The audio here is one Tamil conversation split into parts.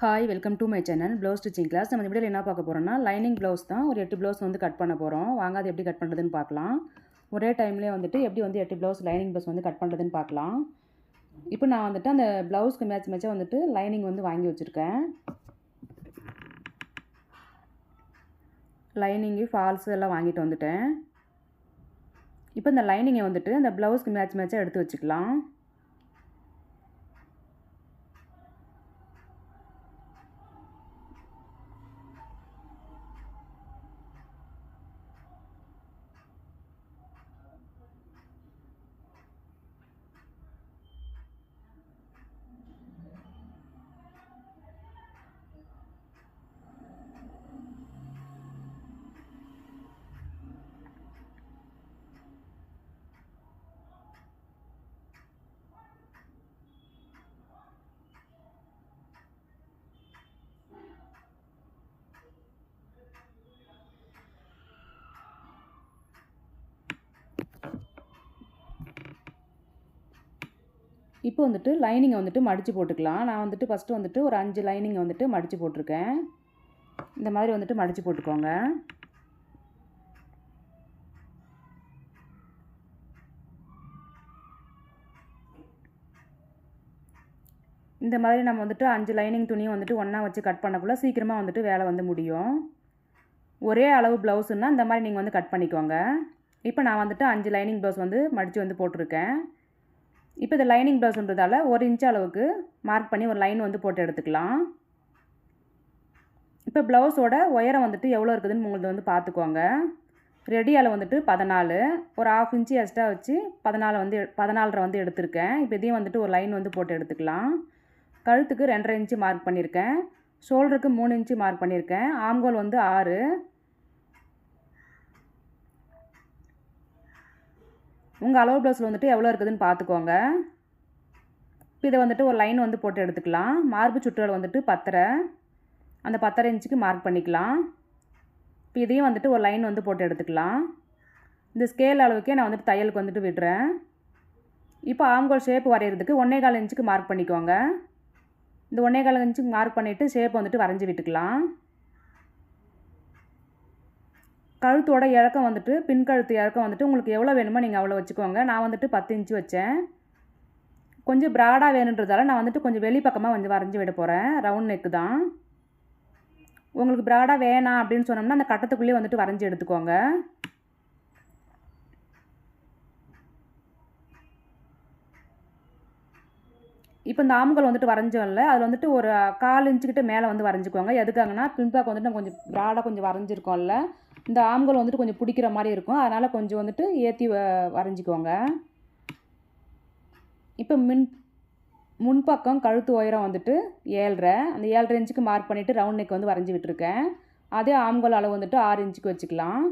Hi welcome to my channel blouse stitching class நம்ம இந்த வீடியோவில் என்ன பார்க்க போகிறோம்னா லைனிங் ப்ளவுஸ் தான் ஒரு எட்டு ப்ளவுஸ் வந்து கட் பண்ண போகிறோம் வாங்க அது எப்படி கட் பண்ணுறதுன்னு பார்க்கலாம். ஒரே டைம்லேயே வந்துட்டு எப்படி வந்து எட்டு ப்ளவுஸ் லைனிங் ப்ளவுஸ் வந்து கட் பண்ணுறதுன்னு பார்க்கலாம். இப்போ நான் வந்துட்டு அந்த ப்ளவுஸ்க்கு மேட்ச் மேட்சாக வந்துட்டு லைனிங் வந்து வாங்கி வச்சுருக்கேன். லைனிங்கு ஃபால்ஸு எல்லாம் வாங்கிட்டு வந்துட்டேன். இப்போ இந்த லைனிங்கை வந்துட்டு அந்த ப்ளவுஸ்க்கு மேட்ச் மேட்சாக எடுத்து வச்சுக்கலாம். இப்போ வந்துட்டு லைனிங்கை வந்துட்டு மடித்து போட்டுக்கலாம். நான் வந்துட்டு ஃபஸ்ட்டு வந்துட்டு ஒரு அஞ்சு லைனிங்கை வந்துட்டு மடித்து போட்டிருக்கேன். இந்த மாதிரி வந்துட்டு மடித்து போட்டுக்கோங்க. இந்த மாதிரி நம்ம வந்துட்டு அஞ்சு லைனிங் துணியும் வந்துட்டு ஒன்றா வச்சு கட் பண்ணக்குள்ளே சீக்கிரமாக வந்துட்டு வேலை வந்து முடியும். ஒரே அளவு ப்ளவுஸுன்னா இந்த மாதிரி நீங்கள் வந்து கட் பண்ணிக்கோங்க. இப்போ நான் வந்துட்டு அஞ்சு லைனிங் ப்ளவுஸ் வந்து மடித்து வந்து போட்டிருக்கேன். இப்போ இந்த லைனிங் ப்ளவுஸ்ன்றதால ஒரு இன்ச் அளவுக்கு மார்க் பண்ணி ஒரு லைன் வந்து போட்டு எடுத்துக்கலாம். இப்போ ப்ளவுஸோட உயரம் வந்துட்டு எவ்வளோ இருக்குதுன்னு உங்களது வந்து பார்த்துக்கோங்க. ரெடியால் வந்துட்டு பதினாலு. ஒரு ஆஃப் இன்ச்சு எக்ஸ்ட்ரா வச்சு பதினாலு வந்து பதினாலரை வந்து எடுத்திருக்கேன். இப்போ இதையும் வந்துட்டு ஒரு லைன் வந்து போட்டு எடுத்துக்கலாம். கழுத்துக்கு ரெண்டரை இன்ச்சு மார்க் பண்ணியிருக்கேன். ஷோல்டருக்கு மூணு இன்ச்சு மார்க் பண்ணியிருக்கேன். ஆம்கோல் வந்து ஆறு. உங்கள் அளவு ப்ளவுஸில் வந்துட்டு எவ்வளோ இருக்குதுன்னு பார்த்துக்கோங்க இப்போ இதை வந்துட்டு ஒரு லைன் வந்து போட்டு எடுத்துக்கலாம். மார்பு சுற்றுகள் வந்துட்டு பத்தரை. அந்த பத்தரை இன்ச்சுக்கு மார்க் பண்ணிக்கலாம். இப்போ இதையும் வந்துட்டு ஒரு லைன் வந்து போட்டு எடுத்துக்கலாம். இந்த ஸ்கேல் அளவுக்கே நான் வந்துட்டு தையலுக்கு வந்துட்டு விடுறேன். இப்போ ஆம்கோல் ஷேப் வரைகிறதுக்கு ஒன்றே கால் இன்ச்சுக்கு மார்க் பண்ணிக்கோங்க. இந்த ஒன்றே கால் இன்ச்சுக்கு மார்க் பண்ணிவிட்டு ஷேப் வந்துட்டு வரைஞ்சி விட்டுக்கலாம். கழுத்தோட இறக்கம் வந்துட்டு பின்கழுத்து இறக்கம் வந்துட்டு உங்களுக்கு எவ்வளோ வேணுமோ நீங்கள் அவ்வளோ வச்சுக்கோங்க. நான் வந்துட்டு பத்து இன்ச்சு வச்சேன். கொஞ்சம் ப்ராடாக வேணுன்றதால நான் வந்துட்டு கொஞ்சம் வெளிப்பக்கமாக கொஞ்சம் வரைஞ்சி விட போகிறேன் ரவுண்ட் நெக்கு தான். உங்களுக்கு ப்ராடாக வேணாம் அப்படின்னு சொன்னோம்னா அந்த கட்டத்துக்குள்ளேயே வந்துட்டு வரைஞ்சி எடுத்துக்கோங்க. இப்போ இந்த ஆம்கள் வந்துட்டு வரைஞ்சோம்ல அதில் வந்துட்டு ஒரு கால் இன்ச்சுக்கிட்ட மேலே வந்து வரைஞ்சிக்குவாங்க எதுக்காகனா பின்பாக்கு வந்துட்டு நம்ம கொஞ்சம் ப்ராடாக கொஞ்சம் வரைஞ்சிருக்கோம்ல. இந்த ஆம்கள் வந்துட்டு கொஞ்சம் பிடிக்கிற மாதிரி இருக்கும். அதனால் கொஞ்சம் வந்துட்டு ஏற்றி வரைஞ்சிக்கோங்க. இப்போ மின் முன்பக்கம் கழுத்து உயரம் வந்துட்டு ஏழரை. அந்த ஏழரை இன்ச்சுக்கு மார்க் பண்ணிவிட்டு ரவுண்ட் நெக் வந்து வரைஞ்சி விட்டுருக்கேன். அதே ஆம்கோல் அளவு வந்துட்டு ஆறு இன்ச்சுக்கு வச்சுக்கலாம்.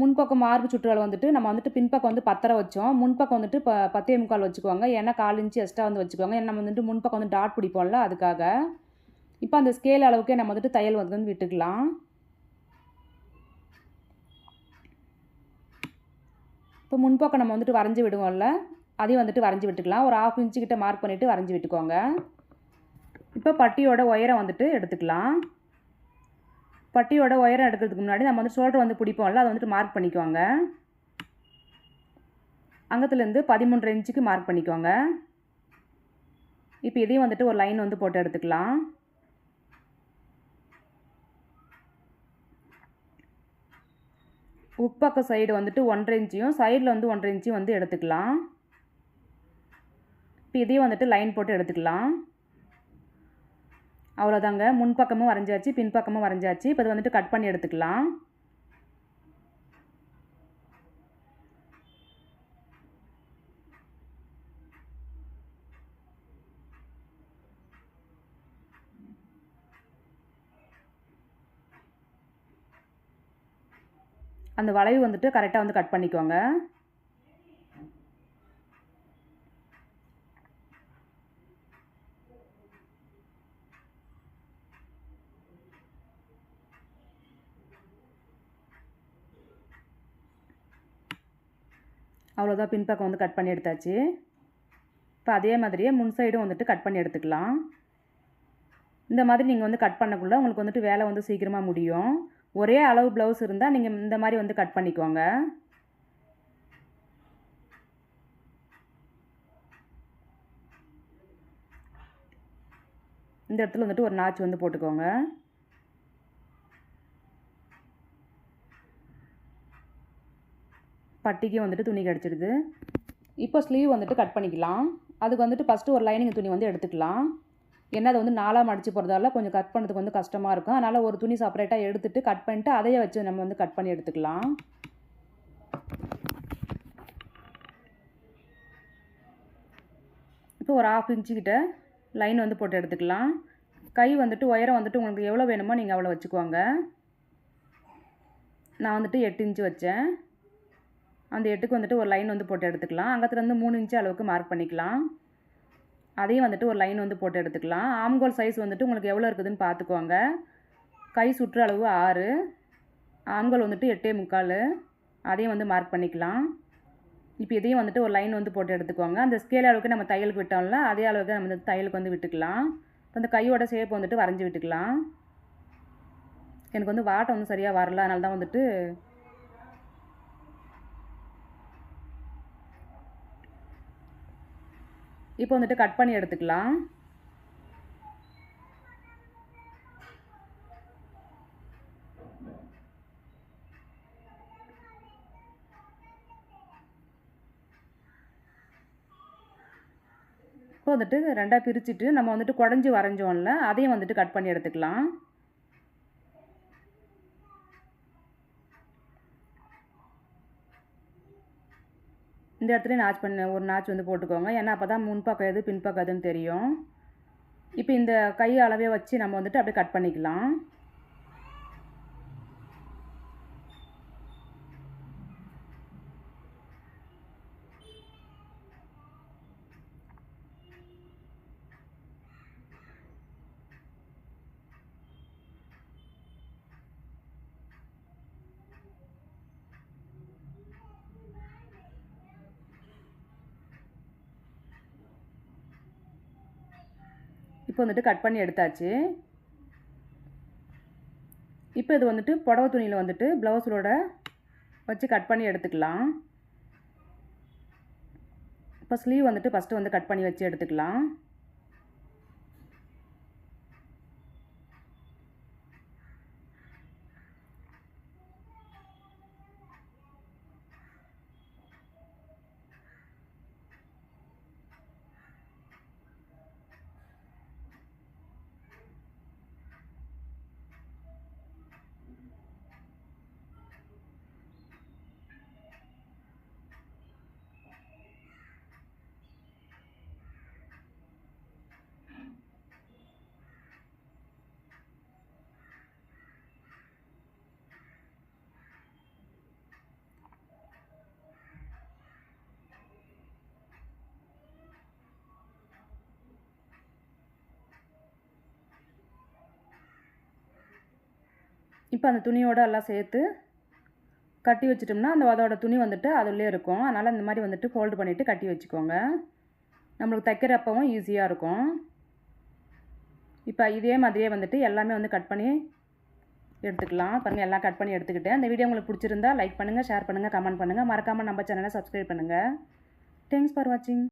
முன்பக்கம் மார்பு சுற்றுகள் வந்துட்டு நம்ம வந்துட்டு பின்பக்கம் வந்து பத்தரை வச்சோம். முன்பக்கம் வந்துட்டு ப பத்தே முக்கால் வச்சுக்கோங்க. ஏன்னா கால் இன்ச்சு எக்ஸ்ட்ரா வந்து வச்சுக்கோங்க. ஏன்னா நம்ம வந்துட்டு முன்பக்கம் வந்து டாட் பிடிப்போம்ல அதுக்காக. இப்போ அந்த ஸ்கேல் அளவுக்கே நம்ம வந்துட்டு தையல் வந்து வந்து விட்டுக்கலாம். இப்போ முன்பக்கம் நம்ம வந்துட்டு வரைஞ்சி விடுவோம்ல அதையும் வந்துட்டு வரைஞ்சி விட்டுக்கலாம். ஒரு ஆஃப் இன்ச்சு கிட்ட மார்க் பண்ணிவிட்டு வரைஞ்சி விட்டுக்கோங்க. இப்போ பட்டியோட உயரம் வந்துட்டு எடுத்துக்கலாம். பட்டியோட உயரம் எடுக்கிறதுக்கு முன்னாடி நம்ம வந்து ஷோல்டர் வந்து பிடிப்போம்ல அதை வந்துட்டு மார்க் பண்ணிக்கோங்க. அங்கத்துலேருந்து பதிமூன்று இன்ச்சுக்கு மார்க் பண்ணிக்கோங்க. இப்போ இதையும் வந்துட்டு ஒரு லைன் வந்து போட்டு எடுத்துக்கலாம். உட்பக்க சைடு வந்துட்டு ஒன்றரை இன்ச்சியும் சைடில் வந்து ஒன்றரை இன்ச்சியும் வந்து எடுத்துக்கலாம். இப்போ இதையும் வந்துட்டு லைன் போட்டு எடுத்துக்கலாம். அவ்வளோதாங்க முன்பக்கமும் வரைஞ்சாச்சு பின்பக்கமும் வரைஞ்சாச்சு. இப்போ இது வந்துட்டு கட் பண்ணி எடுத்துக்கலாம். அந்த வளைவு வந்துட்டு கரெக்டாக வந்து கட் பண்ணிக்கோங்க. அவ்வளோதான் பின்பக்கம் வந்து கட் பண்ணி எடுத்தாச்சு. இப்போ அதே மாதிரியே முன் சைடும் வந்துட்டு கட் பண்ணி எடுத்துக்கலாம். இந்த மாதிரி நீங்கள் வந்து கட் பண்ணக்குள்ளே உங்களுக்கு வந்துட்டு வேலை வந்து சீக்கிரமாக முடியும். ஒரே அளவு ப்ளவுஸ் இருந்தால் நீங்கள் இந்த மாதிரி வந்து கட் பண்ணிக்கோங்க. இந்த இடத்துல வந்துட்டு ஒரு நாச்சு வந்து போட்டுக்கோங்க. பட்டிக்கு வந்துட்டு துணி கிடச்சிடுது இப்போ ஸ்லீவ் வந்துட்டு கட் பண்ணிக்கலாம். அதுக்கு வந்துட்டு ஃபஸ்ட்டு ஒரு லைனிங் துணி வந்து எடுத்துக்கலாம். ஏன்னா அதை வந்து நாலாக மடிச்சு போகிறதால கொஞ்சம் கட் பண்ணுறதுக்கு வந்து கஷ்டமாக இருக்கும். அதனால் ஒரு துணி செப்பரேட்டாக எடுத்துட்டு கட் பண்ணிட்டு அதையே வச்சு நம்ம வந்து கட் பண்ணி எடுத்துக்கலாம். இப்போ ஒரு ஆஃப் இன்ச்சுக்கிட்ட லைன் வந்து போட்டு எடுத்துக்கலாம். கை வந்துட்டு உயரம் வந்துட்டு உங்களுக்கு எவ்வளோ வேணுமோ நீங்கள் அவ்வளோ வச்சுக்கோங்க. நான் வந்துட்டு எட்டு இன்ச்சு வச்சேன். அந்த எட்டுக்கு வந்துட்டு ஒரு லைன் வந்து போட்டு எடுத்துக்கலாம். அங்கத்துலேருந்து மூணு இன்ச்சு அளவுக்கு மார்க் பண்ணிக்கலாம். அதையும் வந்துட்டு ஒரு லைன் வந்து போட்டு எடுத்துக்கலாம். ஆம்கோல் சைஸ் வந்துட்டு உங்களுக்கு எவ்வளோ இருக்குதுன்னு பார்த்துக்கோங்க கை சுற்று அளவு ஆறு. ஆம்கோல் வந்துட்டு எட்டே முக்கால். அதையும் வந்து மார்க் பண்ணிக்கலாம். இப்போ இதையும் வந்துட்டு ஒரு லைன் வந்து போட்டு எடுத்துக்கோங்க. அந்த ஸ்கேல் அளவுக்கு நம்ம தையலுக்கு விட்டோம்ல அதே அளவுக்கு நம்ம வந்து தையலுக்கு வந்து விட்டுக்கலாம். இப்போ அந்த கையோட ஷேப் வந்துட்டு வரைஞ்சி விட்டுக்கலாம். எனக்கு வந்து வாட்டை வந்து சரியாக வரல. அதனால தான் வந்துட்டு இப்போ வந்துட்டு கட் பண்ணி எடுத்துக்கலாம். இப்போ வந்துட்டு ரெண்டாக பிரிச்சுட்டு நம்ம வந்துட்டு குடஞ்சி வரைஞ்சோம்ல அதையும் வந்துட்டு கட் பண்ணி எடுத்துக்கலாம். இந்த இடத்துல நாச் பண்ண ஒரு நாச் வந்து போட்டுக்கோங்க. ஏன்னா அப்போ தான் முன்பக்கம் எது பின்பக்கம் எதுன்னு தெரியும். இப்போ இந்த கை அளவே வச்சு நம்ம வந்துட்டு அப்படியே கட் பண்ணிக்கலாம். இப்போ வந்துட்டு கட் பண்ணி எடுத்தாச்சு. இப்போ இது வந்துட்டு புடவை துணியில் வந்துட்டு ப்ளவுஸோட வச்சு கட் பண்ணி எடுத்துக்கலாம். இப்போ ஸ்லீவ் வந்துட்டு ஃபஸ்ட்டு வந்து கட் பண்ணி வச்சு எடுத்துக்கலாம். இப்போ அந்த துணியோடு எல்லாம் சேர்த்து கட்டி வச்சிட்டோம்னா அந்த அதோட துணி வந்துட்டு அதுலேயே இருக்கும். அதனால் இந்த மாதிரி வந்துட்டு ஃபோல்டு பண்ணிவிட்டு கட்டி வச்சுக்கோங்க. நம்மளுக்கு தைக்கிறப்பவும் ஈஸியாக இருக்கும். இப்போ இதே மாதிரியே வந்துட்டு எல்லாமே வந்து கட் பண்ணி எடுத்துக்கலாம். பாருங்கள் எல்லாம் கட் பண்ணி எடுத்துக்கிட்டேன். அந்த வீடியோ உங்களுக்கு பிடிச்சிருந்தா லைக் பண்ணுங்கள் ஷேர் பண்ணுங்கள் கமெண்ட் பண்ணுங்கள் மறக்காமல் நம்ம சேனலை சப்ஸ்கிரைப் பண்ணுங்கள் தேங்க்ஸ் ஃபார் வாட்சிங்